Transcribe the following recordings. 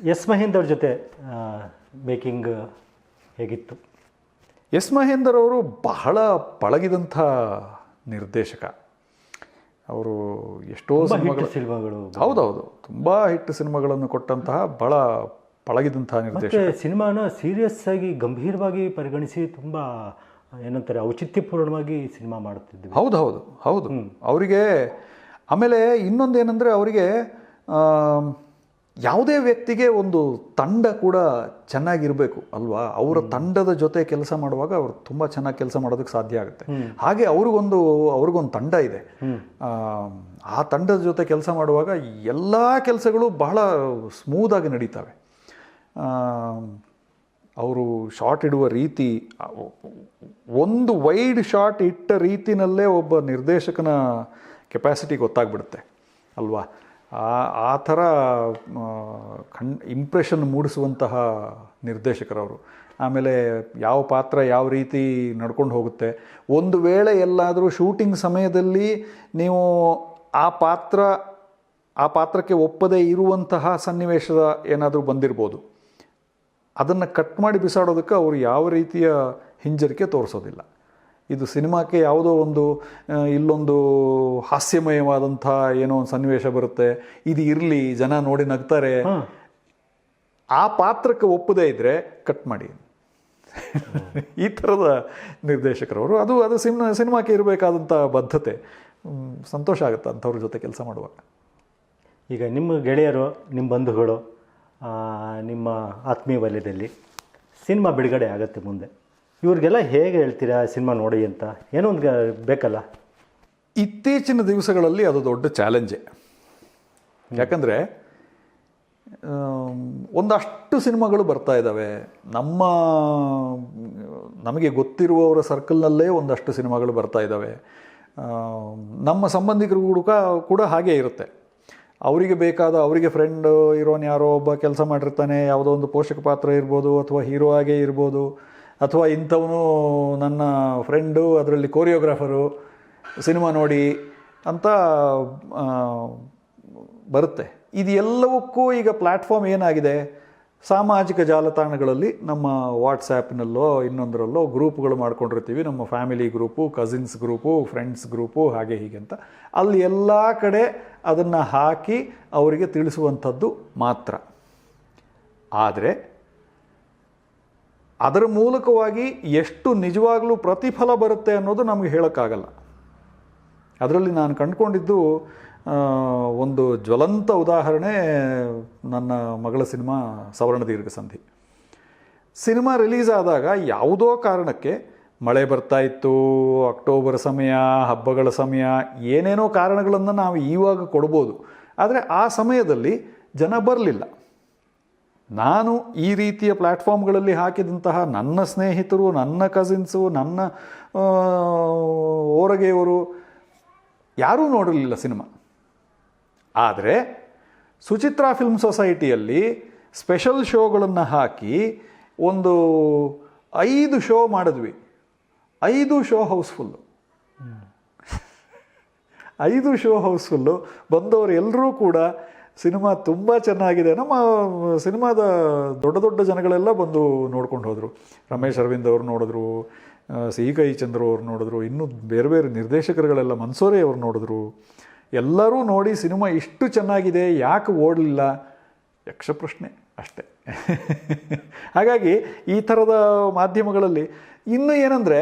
S Mahend ಅವ್ರ ಜೊತೆ making ಹೇಗಿತ್ತು? ಎಸ್ ಮಹೇಂದರ್ ಅವರು ಬಹಳ ಪಳಗಿದಂಥ ನಿರ್ದೇಶಕ. ಅವರು ಎಷ್ಟೋ ಸಿನಿಮಾಗಳು ಹೌದೌದು. ತುಂಬ ಹಿಟ್ ಸಿನಿಮಾಗಳನ್ನು ಕೊಟ್ಟಂತಹ ಬಹಳ ಪಳಗಿದಂತಹ ನಿರ್ದೇಶಕ. ಸಿನಿಮಾನ ಸೀರಿಯಸ್ ಆಗಿ ಗಂಭೀರವಾಗಿ ಪರಿಗಣಿಸಿ ತುಂಬ ಏನಂತಾರೆ ಔಚಿತ್ಯಪೂರ್ಣವಾಗಿ ಸಿನಿಮಾ ಮಾಡುತ್ತಿದ್ವಿ ಹೌದು ಹೌದು. ಹೌದು ಅವರಿಗೆ ಆಮೇಲೆ ಇನ್ನೊಂದು ಏನಂದರೆ ಅವರಿಗೆ ಯಾವುದೇ ವ್ಯಕ್ತಿಗೆ ಒಂದು ತಂಡ ಕೂಡ ಚೆನ್ನಾಗಿರಬೇಕು ಅಲ್ವಾ? ಅವರ ತಂಡದ ಜೊತೆ ಕೆಲಸ ಮಾಡುವಾಗ ಅವರು ತುಂಬ ಚೆನ್ನಾಗಿ ಕೆಲಸ ಮಾಡೋದಕ್ಕೆ ಸಾಧ್ಯ ಆಗುತ್ತೆ. ಹಾಗೆ ಅವ್ರಿಗೊಂದು ಅವ್ರಿಗೊಂದು ತಂಡ ಇದೆ. ಆ, ತಂಡದ ಜೊತೆ ಕೆಲಸ ಮಾಡುವಾಗ ಎಲ್ಲ ಕೆಲಸಗಳು ಬಹಳ ಸ್ಮೂದಾಗಿ ನಡೀತವೆ. ಅವರು ಶಾಟ್ ಇಡುವ ರೀತಿ ಒಂದು ವೈಡ್ ಶಾಟ್ ಇಟ್ಟ ರೀತಿನಲ್ಲೇ ಒಬ್ಬ ನಿರ್ದೇಶಕನ ಕೆಪಾಸಿಟಿ ಗೊತ್ತಾಗ್ಬಿಡುತ್ತೆ ಅಲ್ವಾ? ಆ ಆ ಥರ ಕಣ್ ಇಂಪ್ರೆಷನ್ ಮೂಡಿಸುವಂತಹ ನಿರ್ದೇಶಕರವರು. ಆಮೇಲೆ ಯಾವ ಪಾತ್ರ ಯಾವ ರೀತಿ ನಡ್ಕೊಂಡು ಹೋಗುತ್ತೆ. ಒಂದು ವೇಳೆ ಎಲ್ಲಾದರೂ ಶೂಟಿಂಗ್ ಸಮಯದಲ್ಲಿ ನೀವು ಆ ಪಾತ್ರ, ಆ ಪಾತ್ರಕ್ಕೆ ಒಪ್ಪದೇ ಇರುವಂತಹ ಸನ್ನಿವೇಶದ ಏನಾದರೂ ಬಂದಿರ್ಬೋದು. ಅದನ್ನು ಕಟ್ ಮಾಡಿ ಬಿಸಾಡೋದಕ್ಕೆ ಅವರು ಯಾವ ರೀತಿಯ ಹಿಂಜರಿಕೆ ತೋರಿಸೋದಿಲ್ಲ. ಇದು ಸಿನಿಮಾಕ್ಕೆ ಯಾವುದೋ ಒಂದು ಇಲ್ಲೊಂದು ಹಾಸ್ಯಮಯವಾದಂಥ ಏನೋ ಒಂದು ಸನ್ನಿವೇಶ ಬರುತ್ತೆ. ಇದು ಇರಲಿ ಜನ ನೋಡಿ ನಗ್ತಾರೆ. ಆ ಪಾತ್ರಕ್ಕೆ ಒಪ್ಪದೇ ಇದ್ದರೆ ಕಟ್ ಮಾಡಿ. ಈ ಥರದ ನಿರ್ದೇಶಕರವರು. ಅದು ಅದು ಸಿನಿಮಾ ಸಿನಿಮಾಕ್ಕೆ ಇರಬೇಕಾದಂಥ ಬದ್ಧತೆ. ಸಂತೋಷ ಆಗುತ್ತೆ ಅಂಥವ್ರ ಜೊತೆ ಕೆಲಸ ಮಾಡುವಾಗ. ಈಗ ನಿಮ್ಮ ಗೆಳೆಯರು ನಿಮ್ಮ ಬಂಧುಗಳು ನಿಮ್ಮ ಆತ್ಮೀಯ ವಲಯದಲ್ಲಿ ಸಿನಿಮಾ ಬಿಡುಗಡೆ ಆಗುತ್ತೆ ಮುಂದೆ. ಇವ್ರಿಗೆಲ್ಲ ಹೇಗೆ ಹೇಳ್ತೀರಾ ಸಿನಿಮಾ ನೋಡಿ ಅಂತ? ಏನೋ ಒಂದು ಬೇಕಲ್ಲ? ಇತ್ತೀಚಿನ ದಿವಸಗಳಲ್ಲಿ ಅದು ದೊಡ್ಡ ಚಾಲೆಂಜೇ. ಯಾಕಂದರೆ ಒಂದಷ್ಟು ಸಿನಿಮಾಗಳು ಬರ್ತಾ ಇದ್ದಾವೆ. ನಮ್ಮ, ನಮಗೆ ಗೊತ್ತಿರುವವರ ಸರ್ಕಲ್ನಲ್ಲೇ ಒಂದಷ್ಟು ಸಿನಿಮಾಗಳು ಬರ್ತಾ ಇದ್ದಾವೆ. ನಮ್ಮ ಸಂಬಂಧಿಕರು ಕೂಡ ಕೂಡ ಹಾಗೇ ಇರುತ್ತೆ. ಅವರಿಗೆ ಬೇಕಾದ, ಅವರಿಗೆ ಫ್ರೆಂಡ್ ಇರೋನು ಯಾರೋ ಒಬ್ಬ ಕೆಲಸ ಮಾಡಿರ್ತಾನೆ, ಯಾವುದೋ ಒಂದು ಪೋಷಕ ಪಾತ್ರ ಇರ್ಬೋದು ಅಥವಾ ಹೀರೋ ಆಗೇ ಇರ್ಬೋದು. ಅಥವಾ ಇಂಥವನು ನನ್ನ ಫ್ರೆಂಡು ಅದರಲ್ಲಿ ಕೋರಿಯೋಗ್ರಾಫರು ಸಿನಿಮಾ ನೋಡಿ ಅಂತ ಬರುತ್ತೆ. ಇದು ಎಲ್ಲವಕ್ಕೂ ಈಗ ಪ್ಲ್ಯಾಟ್ಫಾರ್ಮ್ ಏನಾಗಿದೆ? ಸಾಮಾಜಿಕ ಜಾಲತಾಣಗಳಲ್ಲಿ ನಮ್ಮ ವಾಟ್ಸ್ಯಾಪ್ನಲ್ಲೋ ಇನ್ನೊಂದರಲ್ಲೋ ಗ್ರೂಪ್ಗಳು ಮಾಡ್ಕೊಂಡಿರ್ತೀವಿ. ನಮ್ಮ family group cousins group friends group ಹಾಗೆ ಹೀಗೆ ಅಂತ. ಅಲ್ಲಿ ಎಲ್ಲ ಕಡೆ ಅದನ್ನು ಹಾಕಿ ಅವರಿಗೆ ತಿಳಿಸುವಂಥದ್ದು ಮಾತ್ರ. ಆದರೆ ಅದರ ಮೂಲಕವಾಗಿ ಎಷ್ಟು ನಿಜವಾಗಲೂ ಪ್ರತಿಫಲ ಬರುತ್ತೆ ಅನ್ನೋದು ನಮಗೆ ಹೇಳೋಕ್ಕಾಗಲ್ಲ. ಅದರಲ್ಲಿ ನಾನು ಕಂಡುಕೊಂಡಿದ್ದು ಒಂದು ಜ್ವಲಂತ ಉದಾಹರಣೆ, ನನ್ನ ಮಗಳ ಸಿನಿಮಾ ಸವರ್ಣ ದೀರ್ಘ ಸಂಧಿ. ಸಿನಿಮಾ ರಿಲೀಸ್ ಆದಾಗ ಯಾವುದೋ ಕಾರಣಕ್ಕೆ ಮಳೆ ಬರ್ತಾ ಇತ್ತು, ಅಕ್ಟೋಬರ್ ಸಮಯ, ಹಬ್ಬಗಳ ಸಮಯ, ಏನೇನೋ ಕಾರಣಗಳನ್ನು ನಾವು ಈವಾಗ ಕೊಡ್ಬೋದು. ಆದರೆ ಆ ಸಮಯದಲ್ಲಿ ಜನ ಬರಲಿಲ್ಲ. ನಾನು ಈ ರೀತಿಯ ಪ್ಲ್ಯಾಟ್ಫಾರ್ಮ್ಗಳಲ್ಲಿ ಹಾಕಿದಂತಹ ನನ್ನ ಸ್ನೇಹಿತರು, ನನ್ನ ಕಸಿನ್ಸು ನನ್ನ ಓರಗೆಯವರು ಯಾರೂ ನೋಡಲಿಲ್ಲ ಸಿನಿಮಾ. ಆದರೆ ಸುಚಿತ್ರಾ ಫಿಲ್ಮ್ ಸೊಸೈಟಿಯಲ್ಲಿ ಸ್ಪೆಷಲ್ ಶೋಗಳನ್ನು ಹಾಕಿ ಒಂದು ಐದು ಶೋ ಮಾಡಿದ್ವಿ. ಐದು ಶೋ ಹೌಸ್ಫುಲ್ಲು. ಐದು ಶೋ ಹೌಸ್ಫುಲ್ಲು ಬಂದವರು ಎಲ್ಲರೂ ಕೂಡ ಸಿನಿಮಾ ತುಂಬ ಚೆನ್ನಾಗಿದೆ. ನಮ್ಮ ಸಿನಿಮಾದ ದೊಡ್ಡ ದೊಡ್ಡ ಜನಗಳೆಲ್ಲ ಬಂದು ನೋಡ್ಕೊಂಡು ಹೋದರು. ರಮೇಶ್ ಅರವಿಂದ್ ಅವರು ನೋಡಿದ್ರು ಸಿ ಕೈ ಚಂದ್ರ ಅವ್ರು ನೋಡಿದ್ರು, ಇನ್ನೂ ಬೇರೆ ಬೇರೆ ನಿರ್ದೇಶಕರುಗಳೆಲ್ಲ ಮನ್ಸೋರೆ ಅವ್ರು ನೋಡಿದ್ರು. ಎಲ್ಲರೂ ನೋಡಿ ಸಿನಿಮಾ ಇಷ್ಟು ಚೆನ್ನಾಗಿದೆ, ಯಾಕೆ ಓಡಲಿಲ್ಲ? ಯಕ್ಷ ಪ್ರಶ್ನೆ ಅಷ್ಟೇ. ಹಾಗಾಗಿ ಈ ಥರದ ಮಾಧ್ಯಮಗಳಲ್ಲಿ ಇನ್ನು ಏನಂದರೆ,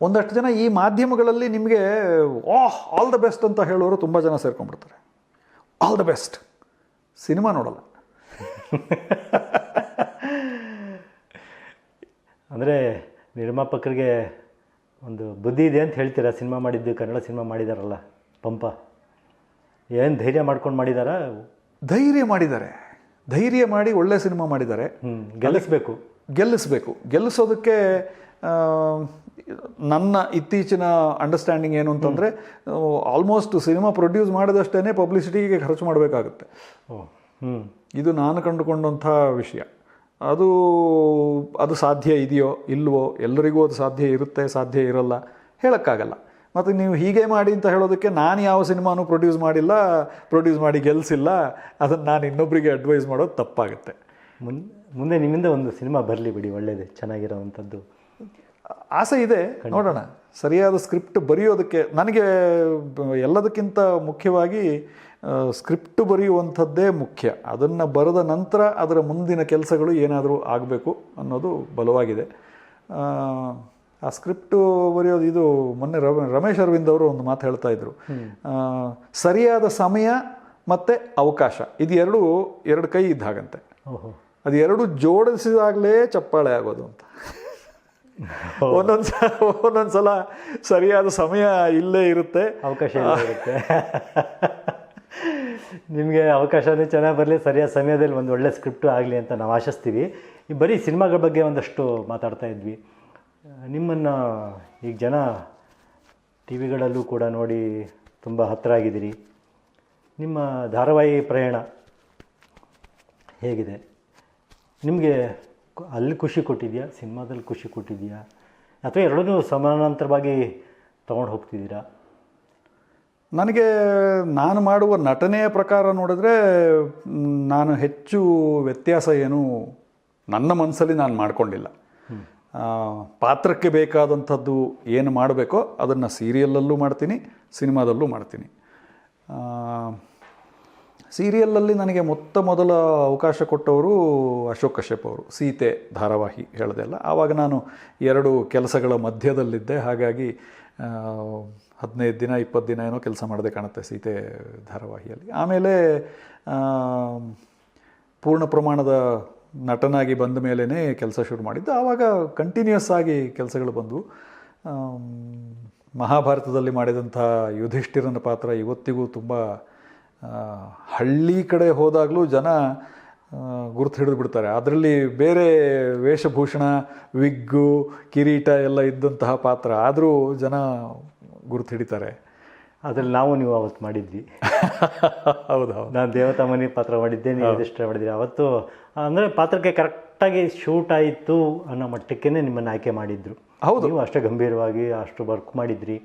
ಒಂದಷ್ಟು ಜನ ಈ ಮಾಧ್ಯಮಗಳಲ್ಲಿ ನಿಮಗೆ, ಓಹ್, ಆಲ್ ದ ಬೆಸ್ಟ್ ಅಂತ ಹೇಳೋರು ತುಂಬ ಜನ ಸೇರ್ಕೊಂಡ್ಬಿಡ್ತಾರೆ. ಆಲ್ ದ ಬೆಸ್ಟ್ ಸಿನಿಮಾ ನೋಡಲ್ಲ. ಅಂದರೆ ನಿರ್ಮಾಪಕರಿಗೆ ಒಂದು ಬುದ್ಧಿ ಇದೆ ಅಂತ ಹೇಳ್ತೀರಾ? ಸಿನಿಮಾ ಮಾಡಿದ್ದು ಕನ್ನಡ ಸಿನಿಮಾ ಮಾಡಿದಾರಲ್ಲ ಪಂಪ. ಏನು ಧೈರ್ಯ ಮಾಡ್ಕೊಂಡು ಮಾಡಿದಾರ? ಧೈರ್ಯ ಮಾಡಿದ್ದಾರೆ. ಧೈರ್ಯ ಮಾಡಿ ಒಳ್ಳೆ ಸಿನಿಮಾ ಮಾಡಿದ್ದಾರೆ. ಹ್ಞೂ ಗೆಲ್ಲಿಸ್ಬೇಕು. ಗೆಲ್ಲಿಸಬೇಕು. ಗೆಲ್ಲಿಸೋದಕ್ಕೆ ನನ್ನ ಇತ್ತೀಚಿನ ಅಂಡರ್ಸ್ಟ್ಯಾಂಡಿಂಗ್ ಏನು ಅಂತಂದರೆ ಆಲ್ಮೋಸ್ಟ್ ಸಿನಿಮಾ ಪ್ರೊಡ್ಯೂಸ್ ಮಾಡಿದಷ್ಟೇ ಪಬ್ಲಿಸಿಟಿಗೆ ಖರ್ಚು ಮಾಡಬೇಕಾಗುತ್ತೆ. ಇದು ನಾನು ಕಂಡುಕೊಂಡಂಥ ವಿಷಯ. ಅದು ಅದು ಸಾಧ್ಯ ಇದೆಯೋ ಇಲ್ವೋ ಎಲ್ಲರಿಗೂ ಅದು ಸಾಧ್ಯ ಇರುತ್ತೆ ಸಾಧ್ಯ ಇರಲ್ಲ ಹೇಳೋಕ್ಕಾಗಲ್ಲ. ಮತ್ತು ನೀವು ಹೀಗೆ ಮಾಡಿ ಅಂತ ಹೇಳೋದಕ್ಕೆ ನಾನು ಯಾವ ಸಿನಿಮಾನು ಪ್ರೊಡ್ಯೂಸ್ ಮಾಡಿಲ್ಲ ಪ್ರೊಡ್ಯೂಸ್ ಮಾಡಿ ಗೆಲ್ಸಿಲ್ಲ ಅದನ್ನು ನಾನು ಇನ್ನೊಬ್ಬರಿಗೆ ಅಡ್ವೈಸ್ ಮಾಡೋದು ತಪ್ಪಾಗುತ್ತೆ. ಮುನ್ ಮುಂದೆ ನಿಮ್ಮಿಂದ ಒಂದು ಸಿನಿಮಾ ಬರಲಿ ಬಿಡಿ ಒಳ್ಳೆಯದೇ ಚೆನ್ನಾಗಿರೋವಂಥದ್ದು. ಆಸೆ ಇದೆ ನೋಡೋಣ. ಸರಿಯಾದ ಸ್ಕ್ರಿಪ್ಟ್ ಬರೆಯೋದಕ್ಕೆ ನನಗೆ ಎಲ್ಲದಕ್ಕಿಂತ ಮುಖ್ಯವಾಗಿ ಸ್ಕ್ರಿಪ್ಟ್ ಬರೆಯುವಂಥದ್ದೇ ಮುಖ್ಯ. ಅದನ್ನು ಬರೆದ ನಂತರ ಅದರ ಮುಂದಿನ ಕೆಲಸಗಳು ಏನಾದರೂ ಆಗಬೇಕು ಅನ್ನೋದು ಬಲವಾಗಿದೆ. ಆ, ಸ್ಕ್ರಿಪ್ಟು ಬರೆಯೋದು ಇದು ಮೊನ್ನೆ ರಮ ರಮೇಶ್ ಅರವಿಂದ್ ಅವರು ಒಂದು ಮಾತು ಹೇಳ್ತಾ ಇದ್ರು. ಸರಿಯಾದ ಸಮಯ ಮತ್ತು ಅವಕಾಶ. ಇದು ಎರಡು ಎರಡು ಕೈ ಇದ್ದ ಹಾಗಂತೆ ಓಹೋ. ಅದು ಎರಡು ಜೋಡಿಸಿದಾಗಲೇ ಚಪ್ಪಾಳೆ ಆಗೋದು ಅಂತ. ಒಂದೊಂದು ಸಲ ಒಂದೊಂದು ಸಲ ಸರಿಯಾದ ಸಮಯ ಇಲ್ಲೇ ಇರುತ್ತೆ. ಅವಕಾಶ ಇಲ್ಲ ಇರುತ್ತೆ. ನಿಮಗೆ ಅವಕಾಶನೇ ಚೆನ್ನಾಗಿ ಬರಲಿ ಸರಿಯಾದ ಸಮಯದಲ್ಲಿ ಒಂದು ಒಳ್ಳೆ ಸ್ಕ್ರಿಪ್ಟ್ ಆಗಲಿ ಅಂತ ನಾವು ಆಶಿಸ್ತೀವಿ. ಈ ಬರೀ ಸಿನಿಮಾಗಳ ಬಗ್ಗೆ ಒಂದಷ್ಟು ಮಾತಾಡ್ತಾ ಇದ್ವಿ. ನಿಮ್ಮನ್ನು ಈಗ ಜನ ಟಿ ವಿಗಳಲ್ಲೂ ಕೂಡ ನೋಡಿ ತುಂಬ ಹತ್ತಿರ ಆಗಿದ್ದೀರಿ. ನಿಮ್ಮ ಧಾರಾವಾಹಿ ಪ್ರಯಾಣ ಹೇಗಿದೆ? ನಿಮಗೆ ಅಲ್ಲಿ ಖುಷಿ ಕೊಟ್ಟಿದೆಯಾ? ಸಿನಿಮಾದಲ್ಲಿ ಖುಷಿ ಕೊಟ್ಟಿದೆಯಾ? ಅಥವಾ ಎರಡನ್ನೂ ಸಮಾನಾಂತರವಾಗಿ ತೊಗೊಂಡು ಹೋಗ್ತಿದ್ದೀರಾ? ನನಗೆ ನಾನು ಮಾಡುವ ನಟನೆಯ ಪ್ರಕಾರ ನೋಡಿದ್ರೆ ನಾನು ಹೆಚ್ಚು ವ್ಯತ್ಯಾಸ ಏನು ನನ್ನ ಮನಸ್ಸಲ್ಲಿ ನಾನು ಮಾಡಿಕೊಂಡಿಲ್ಲ. ಪಾತ್ರಕ್ಕೆ ಬೇಕಾದಂಥದ್ದು ಏನು ಮಾಡಬೇಕೋ ಅದನ್ನು ಸೀರಿಯಲ್ಲಲ್ಲೂ ಮಾಡ್ತೀನಿ ಸಿನಿಮಾದಲ್ಲೂ ಮಾಡ್ತೀನಿ. ಸೀರಿಯಲಲ್ಲಿ ನನಗೆ ಮೊತ್ತ ಮೊದಲ ಅವಕಾಶ ಕೊಟ್ಟವರು ಅಶೋಕ್ ಕಶ್ಯಪ್ ಅವರು. ಸೀತೆ, ಧಾರಾವಾಹಿ ಹೇಳಿದೆ ಅಲ್ಲ ಆವಾಗ ನಾನು ಎರಡು ಕೆಲಸಗಳ ಮಧ್ಯದಲ್ಲಿದ್ದೆ. ಹಾಗಾಗಿ ಹದಿನೈದು ದಿನ, ಇಪ್ಪತ್ತು ದಿನ ಏನೋ ಕೆಲಸ ಮಾಡದೆ ಕಾಣುತ್ತೆ ಸೀತೆ ಧಾರಾವಾಹಿಯಲ್ಲಿ. ಆಮೇಲೆ ಪೂರ್ಣ ಪ್ರಮಾಣದ ನಟನಾಗಿ ಬಂದ ಮೇಲೇ ಕೆಲಸ ಶುರು ಮಾಡಿದ್ದು. ಆವಾಗ ಕಂಟಿನ್ಯೂಸ್ ಆಗಿ ಕೆಲಸಗಳು ಬಂದವು. ಮಹಾಭಾರತದಲ್ಲಿ ಮಾಡಿದಂಥ ಯುಧಿಷ್ಠಿರನ ಪಾತ್ರ ಇವತ್ತಿಗೂ ತುಂಬ ಹಳ್ಳಿ ಕಡೆ ಹೋದಾಗಲೂ ಜನ ಗುರುತು ಹಿಡಿದು ಬಿಡ್ತಾರೆ. ಅದರಲ್ಲಿ ಬೇರೆ ವೇಷಭೂಷಣ ವಿಗ್ಗು ಕಿರೀಟ ಎಲ್ಲ ಇದ್ದಂತಹ ಪಾತ್ರ. ಆದರೂ ಜನ ಗುರುತು ಹಿಡಿತಾರೆ. ಅದ್ರಲ್ಲಿ ನಾವು ನೀವು ಅವತ್ತು ಮಾಡಿದ್ವಿ. ಹೌದು ಹೌದು. ನಾನು ದೇವತಾ ಮನೆ ಪಾತ್ರ ಮಾಡಿದ್ದೆ ನೀವು ಇದಿಷ್ಟ ಮಾಡಿದ್ರಿ ಅವತ್ತು ಅಂದರೆ ಪಾತ್ರಕ್ಕೆ ಕರೆಕ್ಟಾಗಿ ಶೂಟ್ ಆಯಿತು ಅನ್ನೋ ಮಟ್ಟಕ್ಕೆ ನಿಮ್ಮನ್ನು ಆಯ್ಕೆ ಮಾಡಿದ್ರು. ಹೌದು. ನೀವು ಅಷ್ಟೇ ಗಂಭೀರವಾಗಿ ಅಷ್ಟು ವರ್ಕ್ ಮಾಡಿದ್ರಿ.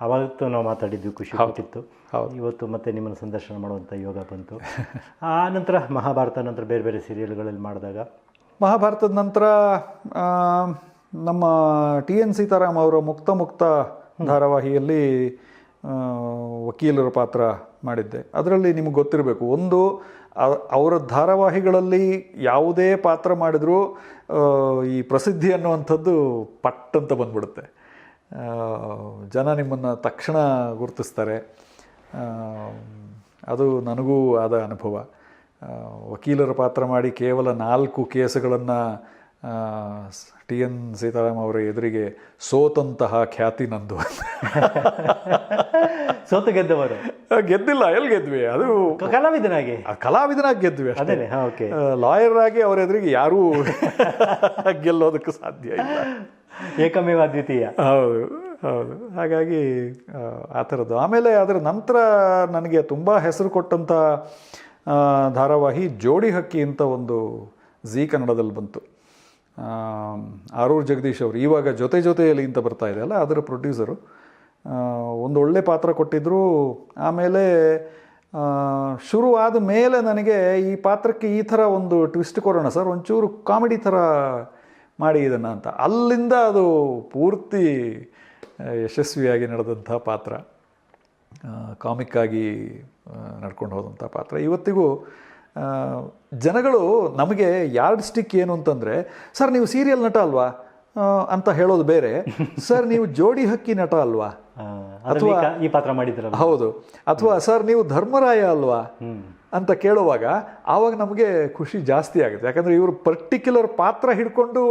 ಅವತ್ತು ನಾವು ಮಾತಾಡಿದ್ವಿ ಖುಷಿ ಕೊಟ್ಟಿತ್ತು. ಹೌದು. ಇವತ್ತು ಮತ್ತೆ ನಿಮ್ಮನ್ನು ಸಂದರ್ಶನ ಮಾಡುವಂಥ ಯೋಗ ಬಂತು. ಆ ನಂತರ ಮಹಾಭಾರತ ನಂತರ ಬೇರೆ ಬೇರೆ ಸೀರಿಯಲ್ಗಳಲ್ಲಿ ಮಾಡಿದಾಗ? ಮಹಾಭಾರತದ ನಂತರ ನಮ್ಮ ಟಿ ಎನ್ ಸೀತಾರಾಮ್ ಅವರ ಮುಕ್ತ ಮುಕ್ತ ಧಾರಾವಾಹಿಯಲ್ಲಿ ವಕೀಲರ ಪಾತ್ರ ಮಾಡಿದ್ದೆ. ಅದರಲ್ಲಿ ನಿಮಗೆ ಗೊತ್ತಿರಬೇಕು ಒಂದು ಅವರ ಧಾರಾವಾಹಿಗಳಲ್ಲಿ ಯಾವುದೇ ಪಾತ್ರ ಮಾಡಿದರೂ ಈ ಪ್ರಸಿದ್ಧಿ ಅನ್ನುವಂಥದ್ದು ಪಟ್ ಅಂತ ಬಂದ್ಬಿಡುತ್ತೆ. ಜನ ನಿಮ್ಮನ್ನು ತಕ್ಷಣ ಗುರುತಿಸ್ತಾರೆ. ಅದು ನನಗೂ ಆದ ಅನುಭವ. ವಕೀಲರ ಪಾತ್ರ ಮಾಡಿ ಕೇವಲ ನಾಲ್ಕು ಕೇಸುಗಳನ್ನು ಟಿ ಎನ್ ಸೀತಾರಾಮ್ ಅವರ ಎದುರಿಗೆ ಸೋತಂತಹ ಖ್ಯಾತಿ ನಂದು. ಸೋತು ಗೆದ್ದವರು? ಗೆದ್ದಿಲ್ಲ ಎಲ್ಲಿ ಗೆದ್ವಿ ಅದು ಕಲಾವಿದನಾಗಿ? ಆ ಕಲಾವಿದನಾಗಿ ಗೆದ್ವಿ ಅಷ್ಟೇ. ಲಾಯರ್ ಆಗಿ ಅವರ ಎದುರಿಗೆ ಯಾರೂ ಗೆಲ್ಲೋದಕ್ಕೆ ಸಾಧ್ಯ ಇಲ್ಲ. ಏಕಮೇವ ಅದ್ವಿತೀಯ. ಹೌದು ಹೌದು. ಹಾಗಾಗಿ ಆ, ಥರದ್ದು. ಆಮೇಲೆ ಅದರ ನಂತರ ನನಗೆ ತುಂಬ ಹೆಸರು ಕೊಟ್ಟಂಥ ಧಾರಾವಾಹಿ ಜೋಡಿ ಹಕ್ಕಿ ಅಂತ ಒಂದು ಝೀ ಕನ್ನಡದಲ್ಲಿ ಬಂತು. ಆರೂರ್ ಜಗದೀಶ್ ಅವರು. ಇವಾಗ ಜೊತೆ ಜೊತೆಯಲ್ಲಿ ಅಂತ ಬರ್ತಾ ಇದೆ ಅಲ್ಲ, ಅದರ ಪ್ರೊಡ್ಯೂಸರು. ಒಂದು ಒಳ್ಳೆ ಪಾತ್ರ ಕೊಟ್ಟಿದ್ದರು ಆಮೇಲೆ ಶುರುವಾದ ಮೇಲೆ ನನಗೆ ಈ ಪಾತ್ರಕ್ಕೆ ಈ ಥರ ಒಂದು ಟ್ವಿಸ್ಟ್ ಕೊಡೋಣ ಸರ್. ಒಂಚೂರು ಕಾಮಿಡಿ ಥರ ಮಾಡಿ ಇದನ್ನು ಅಂತ. ಅಲ್ಲಿಂದ ಅದು ಪೂರ್ತಿ ಯಶಸ್ವಿಯಾಗಿ ನಡೆದಂಥ ಪಾತ್ರ. ಕಾಮಿಕ್ ಆಗಿ ನಡ್ಕೊಂಡು ಹೋದಂಥ ಪಾತ್ರ. ಇವತ್ತಿಗೂ ಜನಗಳು ನಮಗೆ ಯಾರ್ಡ್ ಸ್ಟಿಕ್ ಏನು ಅಂತಂದರೆ ಸರ್ ನೀವು ಸೀರಿಯಲ್ ನಟ ಅಲ್ವಾ? ಅಂತ ಹೇಳೋದು ಬೇರೆ. ಸರ್ ನೀವು ಜೋಡಿ ಹಕ್ಕಿ ನಟ ಅಲ್ವಾ? ಅಥವಾ ಈ ಪಾತ್ರ ಮಾಡಿದ್ರಲ್ಲ. ಹೌದು. ಅಥವಾ ಸರ್ ನೀವು ಧರ್ಮರಾಯ ಅಲ್ವಾ? ಅಂತ ಕೇಳುವಾಗ ಆವಾಗ ನಮಗೆ ಖುಷಿ ಜಾಸ್ತಿ ಆಗುತ್ತೆ. ಯಾಕಂದ್ರೆ ಇವರು ಪರ್ಟಿಕ್ಯುಲರ್ ಪಾತ್ರ ಹಿಡ್ಕೊಂಡು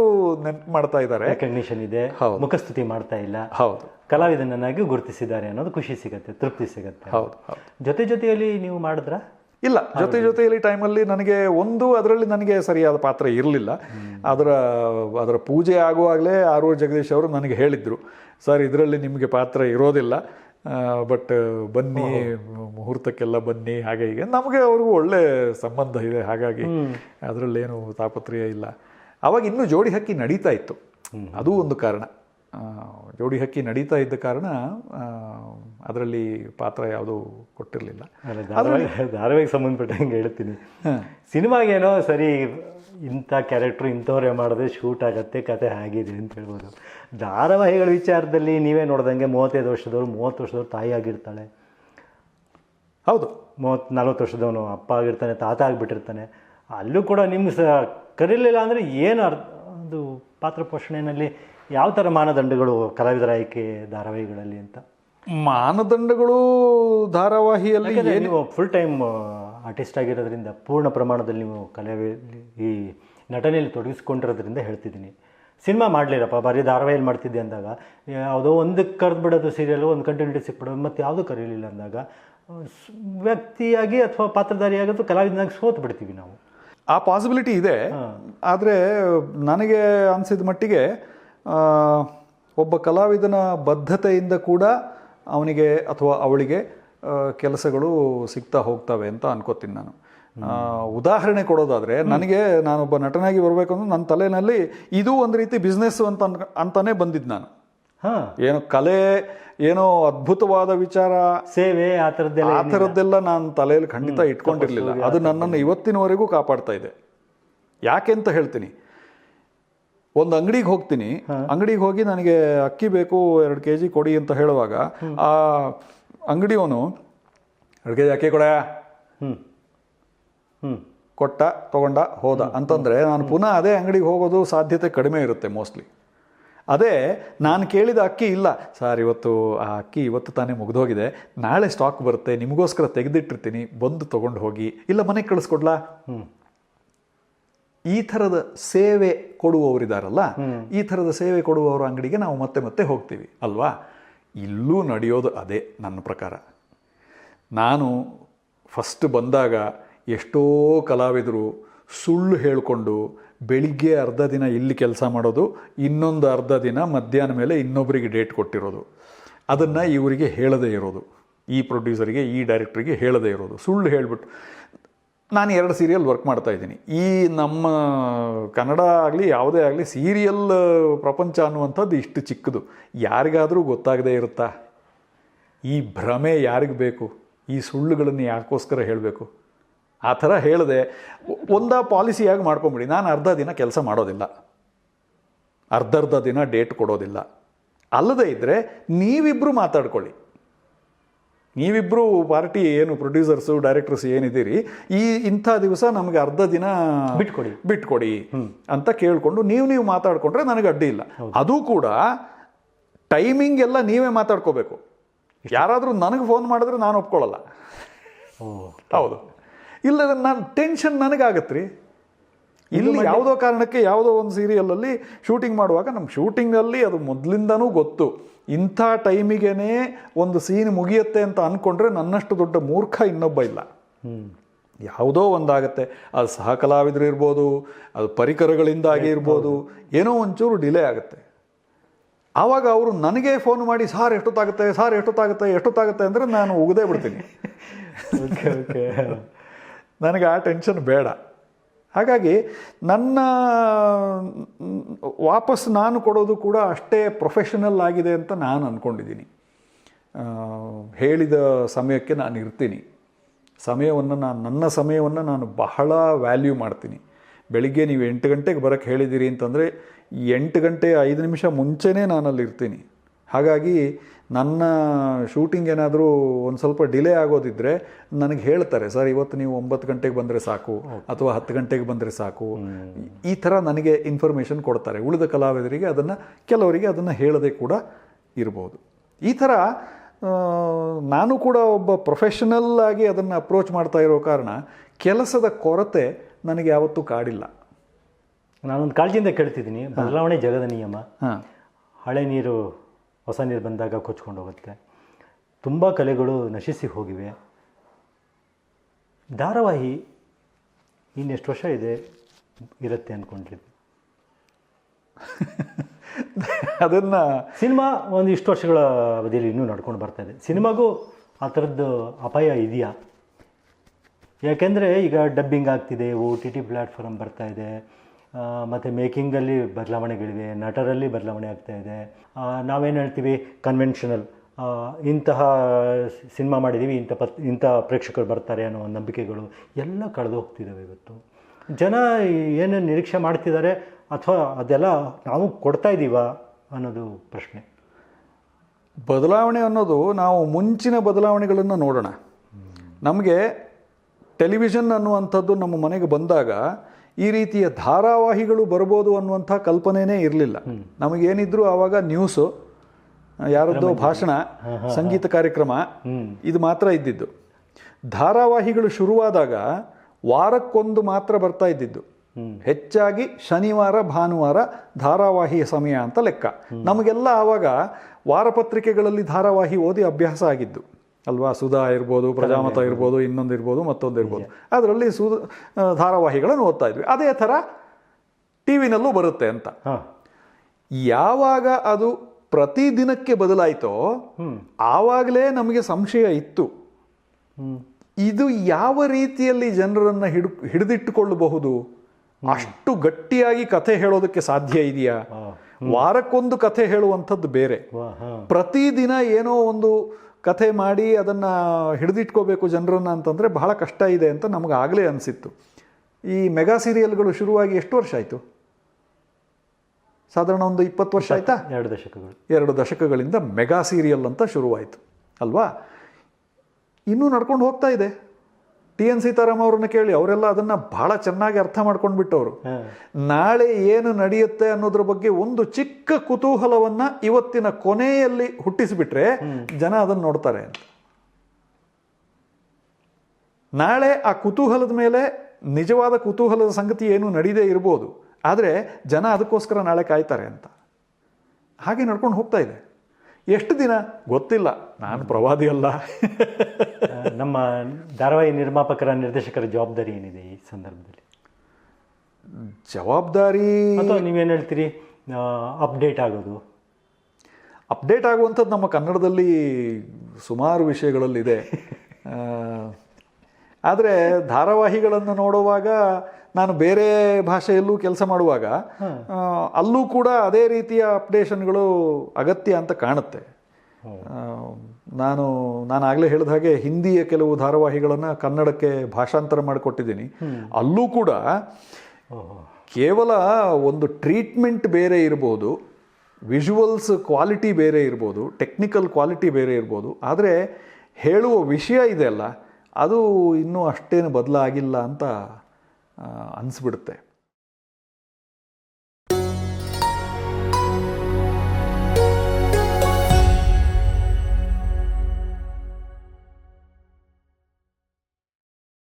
ನೆನಪು ಮಾಡ್ತಾ ಇದ್ದಾರೆ. ರೆಕಗ್ನಿಷನ್ ಇದೆ. ಮುಖಸ್ತುತಿ ಮಾಡ್ತಾ ಇಲ್ಲ. ಹೌದು. ಕಲಾವಿದನನ್ನಾಗಿ ಗುರುತಿಸಿದ್ದಾರೆ ಅನ್ನೋದು ಖುಷಿ ಸಿಗುತ್ತೆ ತೃಪ್ತಿ ಸಿಗುತ್ತೆ. ಹೌದು. ಜೊತೆ ಜೊತೆಯಲ್ಲಿ ನೀವು ಮಾಡಿದ್ರ? ಇಲ್ಲ ಜೊತೆ ಜೊತೆಯಲ್ಲಿ ಟೈಮಲ್ಲಿ ನನಗೆ ಒಂದು ಅದರಲ್ಲಿ ನನಗೆ ಸರಿಯಾದ ಪಾತ್ರ ಇರಲಿಲ್ಲ. ಅದರ ಅದರ ಪೂಜೆ ಆಗುವಾಗಲೇ ಆರೂರ್ ಜಗದೀಶ್ ಅವರು ನನಗೆ ಹೇಳಿದ್ರು ಸರ್ ಇದರಲ್ಲಿ ನಿಮಗೆ ಪಾತ್ರ ಇರೋದಿಲ್ಲ ಬಟ್ ಬನ್ನಿ ಮುಹೂರ್ತಕ್ಕೆಲ್ಲ ಬನ್ನಿ ಹಾಗೆ ಹೀಗೆ. ನಮಗೆ ಅವ್ರಿಗೂ ಒಳ್ಳೆ ಸಂಬಂಧ ಇದೆ ಹಾಗಾಗಿ ಅದರಲ್ಲೇನು ತಾಪತ್ರಯ ಇಲ್ಲ. ಅವಾಗ ಇನ್ನೂ ಜೋಡಿ ಹಕ್ಕಿ ನಡೀತಾ ಇತ್ತು. ಅದು ಒಂದು ಕಾರಣ. ಜೋಡಿ ಹಕ್ಕಿ ನಡೀತಾ ಇದ್ದ ಕಾರಣ ಅದರಲ್ಲಿ ಪಾತ್ರ ಯಾವುದೂ ಕೊಟ್ಟಿರಲಿಲ್ಲ. ಧಾರಾವಾಹಿಗೆ ಸಂಬಂಧಪಟ್ಟಂಗೆ ಹೇಳ್ತೀನಿ. ಸಿನಿಮಾಗೇನೋ ಸರಿ ಇಂಥ ಕ್ಯಾರೆಕ್ಟ್ರು ಇಂಥವ್ರೇ ಮಾಡಿದ್ರೆ ಶೂಟ್ ಆಗತ್ತೆ ಕತೆ ಆಗಿದೆ ಅಂತ ಹೇಳ್ಬೋದು. ಧಾರಾವಾಹಿಗಳ ವಿಚಾರದಲ್ಲಿ ನೀವೇ ನೋಡ್ದಂಗೆ ಮೂವತ್ತೈದು ವರ್ಷದವ್ರು ಮೂವತ್ತು ವರ್ಷದವ್ರು ತಾಯಿ ಆಗಿರ್ತಾಳೆ. ಹೌದು. ಮೂವತ್ತು ನಲ್ವತ್ತು ವರ್ಷದವನು ಅಪ್ಪ ಆಗಿರ್ತಾನೆ ತಾತ ಆಗಿಬಿಟ್ಟಿರ್ತಾನೆ. ಅಲ್ಲೂ ಕೂಡ ನಿಮ್ಗೆ ಸ ಕರೀಲಿಲ್ಲ ಅಂದರೆ ಏನು ಅರ್ಥ ಅದು ಪಾತ್ರ ಪೋಷಣೆಯಲ್ಲಿ ಯಾವ ಥರ ಮಾನದಂಡಗಳು ಕಲಾವಿದರ ಆಯ್ಕೆ ಧಾರಾವಾಹಿಗಳಲ್ಲಿ ಅಂತ? ಮಾನದಂಡಗಳು ಧಾರಾವಾಹಿಯಲ್ಲಿ ನೀವು ಫುಲ್ ಟೈಮ್ ಆರ್ಟಿಸ್ಟ್ ಆಗಿರೋದ್ರಿಂದ ಪೂರ್ಣ ಪ್ರಮಾಣದಲ್ಲಿ ನೀವು ಕಲೆ ಈ ನಟನೆಯಲ್ಲಿ ತೊಡಗಿಸ್ಕೊಂಡಿರೋದ್ರಿಂದ ಹೇಳ್ತಿದ್ದೀನಿ. ಸಿನಿಮಾ ಮಾಡಲಿರಪ್ಪ ಬರೀ ಧಾರಾವಾಹಿಯಲ್ಲಿ ಮಾಡ್ತಿದ್ದೆ ಅಂದಾಗ. ಯಾವುದೋ ಒಂದಕ್ಕೆ ಕರೆದು ಬಿಡೋದು ಸೀರಿಯಲು ಒಂದು ಕಂಟಿನ್ಯೂಟಿ ಸಿಕ್ಬಿಡೋದು ಮತ್ತು ಯಾವುದೂ ಕರೀಲಿಲ್ಲ ಅಂದಾಗ ವ್ಯಕ್ತಿಯಾಗಿ ಅಥವಾ ಪಾತ್ರಧಾರಿಯಾಗೋದು ಕಲಾವಿದನಾಗಿ ಸೋತು ಬಿಡ್ತೀವಿ ನಾವು. ಆ ಪಾಸಿಬಿಲಿಟಿ ಇದೆ. ಆದರೆ ನನಗೆ ಅನಿಸಿದ ಮಟ್ಟಿಗೆ ಒಬ್ಬ ಕಲಾವಿದನ ಬದ್ಧತೆಯಿಂದ ಕೂಡ ಅವನಿಗೆ ಅಥವಾ ಅವಳಿಗೆ ಕೆಲಸಗಳು ಸಿಗ್ತಾ ಹೋಗ್ತವೆ ಅಂತ ಅನ್ಕೋತೀನಿ ನಾನು. ಉದಾಹರಣೆ ಕೊಡೋದಾದರೆ ನನಗೆ ನಾನೊಬ್ಬ ನಟನಾಗಿ ಬರಬೇಕು ಅಂದ್ರೆ ನನ್ನ ತಲೆಯಲ್ಲಿ ಇದು ಒಂದು ರೀತಿ ಬಿಸ್ನೆಸ್ ಅಂತ ಅಂತಾನೆ ಬಂದಿದ್ದು ನಾನು. ಹಾಂ. ಏನು ಕಲೆ ಏನೋ ಅದ್ಭುತವಾದ ವಿಚಾರ. ಸೇವೆ ಆ ಥರದ್ದೆಲ್ಲ ಆ ಥರದ್ದೆಲ್ಲ ನಾನು ತಲೆಯಲ್ಲಿ ಖಂಡಿತ ಇಟ್ಕೊಂಡಿರಲಿಲ್ಲ. ಅದು ನನ್ನನ್ನು ಇವತ್ತಿನವರೆಗೂ ಕಾಪಾಡ್ತಾ ಇದೆ. ಯಾಕೆ ಅಂತ ಹೇಳ್ತೀನಿ? ಒಂದು ಅಂಗಡಿಗೆ ಹೋಗ್ತೀನಿ. ಅಂಗಡಿಗೆ ಹೋಗಿ ನನಗೆ ಅಕ್ಕಿ ಬೇಕು ಎರಡು ಕೆ ಜಿ ಕೊಡಿ ಅಂತ ಹೇಳುವಾಗ ಆ ಅಂಗಡಿಯವನು ಎರಡು ಕೆ ಜಿ ಅಕ್ಕಿ ಕೊಡ. ಹ್ಞೂ ಹ್ಞೂ ಕೊಟ್ಟ ತಗೊಂಡ ಹೋದ. ಅಂತಂದರೆ ನಾನು ಪುನಃ ಅದೇ ಅಂಗಡಿಗೆ ಹೋಗೋದು ಸಾಧ್ಯತೆ ಕಡಿಮೆ ಇರುತ್ತೆ ಮೋಸ್ಟ್ಲಿ. ಅದೇ ನಾನು ಕೇಳಿದ ಅಕ್ಕಿ ಇಲ್ಲ. ಸರ್ ಇವತ್ತು ಆ ಅಕ್ಕಿ ಇವತ್ತು ತಾನೇ ಮುಗಿದೋಗಿದೆ. ನಾಳೆ ಸ್ಟಾಕ್ ಬರುತ್ತೆ. ನಿಮಗೋಸ್ಕರ ತೆಗೆದಿಟ್ಟಿರ್ತೀನಿ. ಬಂದು ತೊಗೊಂಡು ಹೋಗಿ. ಇಲ್ಲ ಮನೆಗೆ ಕಳಿಸ್ಕೊಡ್ಲಾ? ಹ್ಞೂ ಈ ಥರದ ಸೇವೆ ಕೊಡುವವರಿದಾರಲ್ಲ, ಈ ಥರದ ಸೇವೆ ಕೊಡುವವರ ಅಂಗಡಿಗೆ ನಾವು ಮತ್ತೆ ಮತ್ತೆ ಹೋಗ್ತೀವಿ, ಅಲ್ವಾ? ಇಲ್ಲೂ ನಡೆಯೋದು ಅದೇ ನನ್ನ ಪ್ರಕಾರ. ನಾನು ಫಸ್ಟ್ ಬಂದಾಗ ಎಷ್ಟೋ ಕಲಾವಿದರು ಸುಳ್ಳು ಹೇಳಿಕೊಂಡು ಬೆಳಿಗ್ಗೆ ಅರ್ಧ ದಿನ ಇಲ್ಲಿ ಕೆಲಸ ಮಾಡೋದು, ಇನ್ನೊಂದು ಅರ್ಧ ದಿನ ಮಧ್ಯಾಹ್ನ ಮೇಲೆ ಇನ್ನೊಬ್ಬರಿಗೆ ಡೇಟ್ ಕೊಟ್ಟಿರೋದು. ಅದನ್ನು ಇವರಿಗೆ ಹೇಳದೇ ಇರೋದು. ಈ ಪ್ರೊಡ್ಯೂಸರಿಗೆ ಈ ಡೈರೆಕ್ಟ್ರಿಗೆ ಹೇಳದೇ ಇರೋದು. ಸುಳ್ಳು ಹೇಳಿಬಿಟ್ಟು ನಾನು ಎರಡು ಸೀರಿಯಲ್ ವರ್ಕ್ ಮಾಡ್ತಾ ಇದ್ದೀನಿ. ಈ ನಮ್ಮ ಕನ್ನಡ ಆಗಲಿ, ಯಾವುದೇ ಆಗಲಿ ಸೀರಿಯಲ್ ಪ್ರಪಂಚ ಅನ್ನುವಂಥದ್ದು ಇಷ್ಟು ಚಿಕ್ಕದು. ಯಾರಿಗಾದರೂ ಗೊತ್ತಾಗದೇ ಇರುತ್ತಾ? ಈ ಭ್ರಮೆ ಯಾರಿಗೆ ಬೇಕು? ಈ ಸುಳ್ಳುಗಳನ್ನು ಯಾಕೋಸ್ಕರ ಹೇಳಬೇಕು? ಆ ಥರ ಹೇಳಿದೆ, ಒಂದ ಪಾಲಿಸಿಯಾಗಿ ಮಾಡ್ಕೊಂಬಿಡಿ. ನಾನು ಅರ್ಧ ದಿನ ಕೆಲಸ ಮಾಡೋದಿಲ್ಲ. ಅರ್ಧರ್ಧ ದಿನ ಡೇಟ್ ಕೊಡೋದಿಲ್ಲ. ಅಲ್ಲದೇ ಇದ್ದರೆ ನೀವಿಬ್ಬರು ಮಾತಾಡ್ಕೊಳ್ಳಿ. ನೀವಿಬ್ಬರು ಪಾರ್ಟಿ ಏನು ಪ್ರೊಡ್ಯೂಸರ್ಸು ಡೈರೆಕ್ಟರ್ಸ್ ಏನಿದ್ದೀರಿ ಈ ಇಂಥ ದಿವಸ ನಮಗೆ ಅರ್ಧ ದಿನ ಬಿಟ್ಕೊಡಿ. ಬಿಟ್ಕೊಡಿ ಅಂತ ಕೇಳಿಕೊಂಡು ನೀವು ನೀವು ಮಾತಾಡಿಕೊಂಡ್ರೆ ನನಗೆ ಅಡ್ಡಿ ಇಲ್ಲ. ಅದು ಕೂಡ ಟೈಮಿಂಗ್ ಎಲ್ಲ ನೀವೇ ಮಾತಾಡ್ಕೋಬೇಕು. ಯಾರಾದರೂ ನನಗೆ ಫೋನ್ ಮಾಡಿದ್ರೆ ನಾನು ಒಪ್ಕೊಳ್ಳಲ್ಲ. ಹೌದು. ಇಲ್ಲ ನಾನು ಟೆನ್ಷನ್ ರೀ ಇಲ್ಲಿ ಯಾವುದೋ ಕಾರಣಕ್ಕೆ ಯಾವುದೋ ಒಂದು ಸೀರಿಯಲಲ್ಲಿ ಶೂಟಿಂಗ್ ಮಾಡುವಾಗ ನಮ್ಮ ಶೂಟಿಂಗಲ್ಲಿ ಅದು ಮೊದಲಿಂದನೂ ಗೊತ್ತು. ಇಂಥ ಟೈಮಿಗೇ ಒಂದು ಸೀನ್ ಮುಗಿಯುತ್ತೆ ಅಂತ ಅಂದ್ಕೊಂಡ್ರೆ ನನ್ನಷ್ಟು ದೊಡ್ಡ ಮೂರ್ಖ ಇನ್ನೊಬ್ಬ ಇಲ್ಲ. ಹ್ಞೂ ಯಾವುದೋ ಒಂದಾಗತ್ತೆ. ಅದು ಸಹಕಲಾವಿದರು ಇರ್ಬೋದು ಅದು ಪರಿಕರಗಳಿಂದಾಗಿ ಇರ್ಬೋದು ಏನೋ ಒಂಚೂರು ಡಿಲೇ ಆಗುತ್ತೆ. ಆವಾಗ ಅವರು ನನಗೆ ಫೋನ್ ಮಾಡಿ ಸಾರ್ ಎಷ್ಟೊತ್ತಾಗುತ್ತೆ ಸಾರ್ ಎಷ್ಟೊತ್ತಾಗುತ್ತೆ ಎಷ್ಟೊತ್ತಾಗುತ್ತೆ ಅಂದರೆ ನಾನು ಉಗದೇ ಬಿಡ್ತೀನಿ. ನನಗೆ ಆ ಟೆನ್ಷನ್ ಬೇಡ. ಹಾಗಾಗಿ ನನ್ನ, ವಾಪಸ್ ನಾನು ಕೊಡೋದು ಕೂಡ ಅಷ್ಟೇ ಪ್ರೊಫೆಷನಲ್ ಆಗಿದೆ ಅಂತ ನಾನು ಅಂದ್ಕೊಂಡಿದ್ದೀನಿ ಹೇಳಿದ ಸಮಯಕ್ಕೆ ನಾನು ಇರ್ತೀನಿ. ಸಮಯವನ್ನು ನಾನು, ನನ್ನ ಸಮಯವನ್ನು ನಾನು ಬಹಳ ವ್ಯಾಲ್ಯೂ ಮಾಡ್ತೀನಿ. ಬೆಳಿಗ್ಗೆ ನೀವು ಎಂಟು ಗಂಟೆಗೆ ಬರೋಕ್ಕೆ ಹೇಳಿದ್ದೀರಿ ಅಂತಂದರೆ ಎಂಟು ಗಂಟೆ ಐದು ನಿಮಿಷ ಮುಂಚೆನೇ ನಾನಲ್ಲಿ ಇರ್ತೀನಿ. ಹಾಗಾಗಿ ನನ್ನ ಶೂಟಿಂಗ್ ಏನಾದರೂ ಒಂದು ಸ್ವಲ್ಪ ಡಿಲೇ ಆಗೋದಿದ್ರೆ ನನಗೆ ಹೇಳ್ತಾರೆ ಸರ್ ಇವತ್ತು ನೀವು ಒಂಬತ್ತು ಗಂಟೆಗೆ ಬಂದರೆ ಸಾಕು ಅಥವಾ ಹತ್ತು ಗಂಟೆಗೆ ಬಂದರೆ ಸಾಕು. ಈ ಥರ ನನಗೆ ಇನ್ಫಾರ್ಮೇಷನ್ ಕೊಡ್ತಾರೆ. ಉಳಿದ ಕಲಾವಿದರಿಗೆ ಅದನ್ನು ಕೆಲವರಿಗೆ ಅದನ್ನು ಹೇಳದೆ ಕೂಡ ಇರ್ಬೋದು. ಈ ಥರ ನಾನು ಕೂಡ ಒಬ್ಬ ಪ್ರೊಫೆಷನಲ್ ಆಗಿ ಅದನ್ನು ಅಪ್ರೋಚ್ ಮಾಡ್ತಾ ಇರೋ ಕಾರಣ ಕೆಲಸದ ಕೊರತೆ ನನಗೆ ಯಾವತ್ತೂ ಕಾಡಿಲ್ಲ. ನಾನೊಂದು ಕಾಳಜಿಯಿಂದ ಕೇಳ್ತಿದ್ದೀನಿ. ಬದಲಾವಣೆ ಜಗದ ನಿಯಮ. ಹಾಂ. ಹಳೆ ನೀರು ಹೊಸ ನೀರು ಬಂದಾಗ ಕೊಚ್ಕೊಂಡು ಹೋಗುತ್ತೆ. ತುಂಬ ಕಲೆಗಳು ನಶಿಸಿ ಹೋಗಿವೆ. ಧಾರಾವಾಹಿ ಇನ್ನೆಷ್ಟು ವರ್ಷ ಇದೆ ಇರುತ್ತೆ ಅಂದ್ಕೊಂಡಿದ್ವಿ ಅದನ್ನು ಸಿನಿಮಾ ಒಂದು ಇಷ್ಟು ವರ್ಷಗಳ ಅವಧಿಯಲ್ಲಿ ಇನ್ನೂ ನಡ್ಕೊಂಡು ಬರ್ತಾ ಇದೆ. ಸಿನಿಮಾಗೂ ಆ ಥರದ್ದು ಅಪಾಯ ಇದೆಯಾ? ಯಾಕೆಂದರೆ ಈಗ ಡಬ್ಬಿಂಗ್ ಆಗ್ತಿದೆ ಓ ಟಿ ಟಿ ಪ್ಲ್ಯಾಟ್ಫಾರ್ಮ್ ಬರ್ತಾ ಇದೆ. ಮತ್ತು ಮೇಕಿಂಗಲ್ಲಿ ಬದಲಾವಣೆಗಳಿವೆ, ನಟರಲ್ಲಿ ಬದಲಾವಣೆ ಆಗ್ತಾ ಇದೆ. ನಾವೇನು ಹೇಳ್ತೀವಿ? ಕನ್ವೆನ್ಷನಲ್ ಇಂತಹ ಸಿನಿಮಾ ಮಾಡಿದ್ದೀವಿ ಇಂಥ ಪತ್, ಇಂಥ ಪ್ರೇಕ್ಷಕರು ಬರ್ತಾರೆ ಅನ್ನೋ ನಂಬಿಕೆಗಳು ಎಲ್ಲ ಕಳೆದು ಹೋಗ್ತಿದ್ದಾವೆ ಇವತ್ತು. ಜನ ಏನು ನಿರೀಕ್ಷೆ ಮಾಡ್ತಿದ್ದಾರೆ ಅಥವಾ ಅದೆಲ್ಲ ನಾವು ಕೊಡ್ತಾ ಇದ್ದೀವ ಅನ್ನೋದು ಪ್ರಶ್ನೆ. ಬದಲಾವಣೆ ಅನ್ನೋದು ನಾವು ಮುಂಚಿನ ಬದಲಾವಣೆಗಳನ್ನು ನೋಡೋಣ. ನಮಗೆ ಟೆಲಿವಿಷನ್ ಅನ್ನುವಂಥದ್ದು ನಮ್ಮ ಮನೆಗೆ ಬಂದಾಗ ಈ ರೀತಿಯ ಧಾರಾವಾಹಿಗಳು ಬರ್ಬೋದು ಅನ್ನುವಂಥ ಕಲ್ಪನೆನೇ ಇರಲಿಲ್ಲ. ನಮಗೇನಿದ್ರು ಆವಾಗ ನ್ಯೂಸು ಯಾರದ್ದೋ ಭಾಷಣ ಸಂಗೀತ ಕಾರ್ಯಕ್ರಮ ಇದು ಮಾತ್ರ ಇದ್ದಿದ್ದು. ಧಾರಾವಾಹಿಗಳು ಶುರುವಾದಾಗ ವಾರಕ್ಕೊಂದು ಮಾತ್ರ ಬರ್ತಾ ಇದ್ದಿದ್ದು. ಹೆಚ್ಚಾಗಿ ಶನಿವಾರ ಭಾನುವಾರ ಧಾರಾವಾಹಿಯ ಸಮಯ ಅಂತ ಲೆಕ್ಕ. ನಮಗೆಲ್ಲ ಆವಾಗ ವಾರಪತ್ರಿಕೆಗಳಲ್ಲಿ ಧಾರಾವಾಹಿ ಓದಿ ಅಭ್ಯಾಸ ಆಗಿದ್ದು. ಅಲ್ವಾ? ಸುಧಾ ಇರ್ಬೋದು ಪ್ರಜಾಮತ ಇರ್ಬೋದು ಇನ್ನೊಂದು ಇರ್ಬೋದು ಮತ್ತೊಂದು ಇರ್ಬೋದು. ಅದರಲ್ಲಿ ಸು ಧಾರಾವಾಹಿಗಳನ್ನು ಓದ್ತಾ ಇದ್ವಿ. ಅದೇ ಥರ ಟಿ ವಿನಲ್ಲೂ ಬರುತ್ತೆ ಅಂತ. ಯಾವಾಗ ಅದು ಪ್ರತಿದಿನಕ್ಕೆ ಬದಲಾಯಿತೋ ಆವಾಗಲೇ ನಮಗೆ ಸಂಶಯ ಇತ್ತು. ಇದು ಯಾವ ರೀತಿಯಲ್ಲಿ ಜನರನ್ನು ಹಿಡ್ ಹಿಡಿದಿಟ್ಟುಕೊಳ್ಳಬಹುದು? ಅಷ್ಟು ಗಟ್ಟಿಯಾಗಿ ಕಥೆ ಹೇಳೋದಕ್ಕೆ ಸಾಧ್ಯ ಇದೆಯಾ? ವಾರಕ್ಕೊಂದು ಕಥೆ ಹೇಳುವಂಥದ್ದು ಬೇರೆ. ಪ್ರತಿದಿನ ಏನೋ ಒಂದು ಕಥೆ ಮಾಡಿ ಅದನ್ನು ಹಿಡಿದಿಟ್ಕೋಬೇಕು ಜನರನ್ನು ಅಂತಂದರೆ ಬಹಳ ಕಷ್ಟ ಇದೆ ಅಂತ ನಮಗೆ ಆಗಲೇ ಅನಿಸಿತ್ತು. ಈ ಮೆಗಾ ಸೀರಿಯಲ್ಗಳು ಶುರುವಾಗಿ ಎಷ್ಟು ವರ್ಷ ಆಯಿತು? ಸಾಧಾರಣ ಒಂದು ಇಪ್ಪತ್ತು ವರ್ಷ ಆಯಿತಾ? ಎರಡು ದಶಕಗಳು. ಎರಡು ದಶಕಗಳಿಂದ ಮೆಗಾ ಸೀರಿಯಲ್ ಅಂತ ಶುರುವಾಯಿತು. ಅಲ್ವಾ? ಇನ್ನೂ ನಡ್ಕೊಂಡು ಹೋಗ್ತಾ ಇದೆ. ಟಿ ಎನ್ ಸೀತಾರಾಮ್ ಅವ್ರನ್ನ ಕೇಳಿ ಅವರೆಲ್ಲ ಅದನ್ನ ಬಹಳ ಚೆನ್ನಾಗಿ ಅರ್ಥ ಮಾಡ್ಕೊಂಡು ಬಿಟ್ಟವರು ನಾಳೆ ಏನು ನಡೆಯುತ್ತೆ ಅನ್ನೋದ್ರ ಬಗ್ಗೆ ಒಂದು ಚಿಕ್ಕ ಕುತೂಹಲವನ್ನ ಇವತ್ತಿನ ಕೊನೆಯಲ್ಲಿ ಹುಟ್ಟಿಸಿಬಿಟ್ರೆ ಜನ ಅದನ್ನ ನೋಡ್ತಾರೆ ಅಂತ. ನಾಳೆ ಆ ಕುತೂಹಲದ ಮೇಲೆ ನಿಜವಾದ ಕುತೂಹಲದ ಸಂಗತಿ ಏನು ನಡೀದೇ ಇರ್ಬೋದು. ಆದರೆ ಜನ ಅದಕ್ಕೋಸ್ಕರ ನಾಳೆ ಕಾಯ್ತಾರೆ ಅಂತ. ಹಾಗೆ ನಡ್ಕೊಂಡು ಹೋಗ್ತಾ ಇದೆ. ಎಷ್ಟು ದಿನ? ಗೊತ್ತಿಲ್ಲ. ನಾನು ಪ್ರವಾದಿ ಅಲ್ಲ. ನಮ್ಮ ಧಾರಾವಾಹಿ ನಿರ್ಮಾಪಕರ ನಿರ್ದೇಶಕರ ಜವಾಬ್ದಾರಿ ಏನಿದೆ ಈ ಸಂದರ್ಭದಲ್ಲಿ? ಜವಾಬ್ದಾರಿ ಅಥವಾ ನೀವೇನು ಹೇಳ್ತೀರಿ? ಅಪ್ಡೇಟ್ ಆಗೋದು. ಅಪ್ಡೇಟ್ ಆಗುವಂಥದ್ದು ನಮ್ಮ ಕನ್ನಡದಲ್ಲಿ ಸುಮಾರು ವಿಷಯಗಳಲ್ಲಿದೆ. ಆದರೆ ಧಾರಾವಾಹಿಗಳನ್ನು ನೋಡುವಾಗ ನಾನು ಬೇರೆ ಭಾಷೆಯಲ್ಲೂ ಕೆಲಸ ಮಾಡುವಾಗ ಅಲ್ಲೂ ಕೂಡ ಅದೇ ರೀತಿಯ ಅಪ್ಡೇಷನ್ಗಳು ಅಗತ್ಯ ಅಂತ ಕಾಣುತ್ತೆ. ನಾನು ನಾನು ಆಗಲೇ ಹೇಳಿದ ಹಾಗೆ ಹಿಂದಿಯ ಕೆಲವು ಧಾರಾವಾಹಿಗಳನ್ನು ಕನ್ನಡಕ್ಕೆ ಭಾಷಾಂತರ ಮಾಡಿಕೊಟ್ಟಿದ್ದೀನಿ. ಅಲ್ಲೂ ಕೂಡ ಕೇವಲ ಒಂದು ಟ್ರೀಟ್ಮೆಂಟ್ ಬೇರೆ ಇರ್ಬೋದು ವಿಜುವಲ್ಸ್ ಕ್ವಾಲಿಟಿ ಬೇರೆ ಇರ್ಬೋದು ಟೆಕ್ನಿಕಲ್ ಕ್ವಾಲಿಟಿ ಬೇರೆ ಇರ್ಬೋದು ಆದರೆ ಹೇಳುವ ವಿಷಯ ಇದೆಯಲ್ಲ ಅದು ಇನ್ನೂ ಅಷ್ಟೇನು ಬದಲಾಗಿಲ್ಲ ಅಂತ ಅನಿಸ್ಬಿಡುತ್ತೆ